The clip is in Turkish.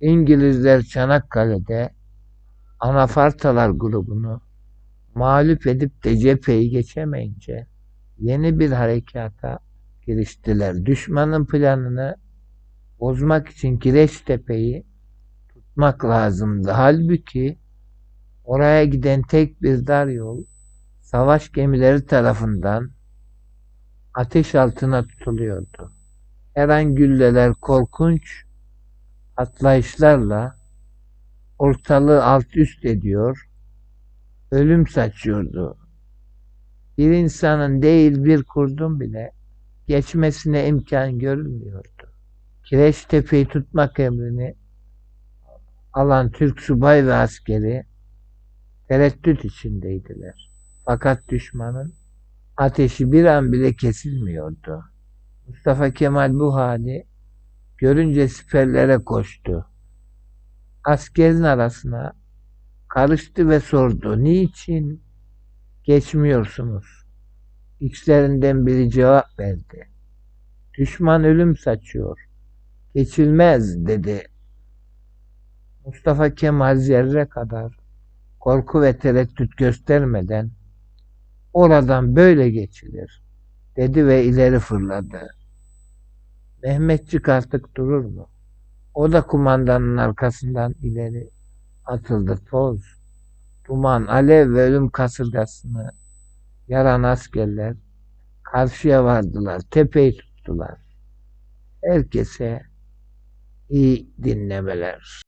İngilizler Çanakkale'de Anafartalar grubunu mağlup edip de cepheyi geçemeyince yeni bir harekata giriştiler. Düşmanın planını bozmak için Kireçtepe'yi tutmak lazımdı. Halbuki oraya giden tek bir dar yol savaş gemileri tarafından ateş altına tutuluyordu. Her an gülleler korkunç atlayışlarla ortalığı alt üst ediyor, ölüm saçıyordu. Bir insanın değil bir kurdun bile geçmesine imkan görülmüyordu. Kireçtepe'yi tutmak emrini alan Türk subay ve askeri tereddüt içindeydiler. Fakat düşmanın ateşi bir an bile kesilmiyordu. Mustafa Kemal bu hali görünce siperlere koştu. Askerin arasına karıştı ve sordu. Niçin geçmiyorsunuz? İçlerinden biri cevap verdi. Düşman ölüm saçıyor. Geçilmez dedi. Mustafa Kemal zerre kadar korku ve tereddüt göstermeden oradan böyle geçilir dedi ve ileri fırladı. Mehmetçik artık durur mu? O da kumandanın arkasından ileri atıldı. Toz, duman, alev ve ölüm kasırgasını yaran askerler karşıya vardılar. Tepeyi tuttular. Herkese iyi dinlemeler.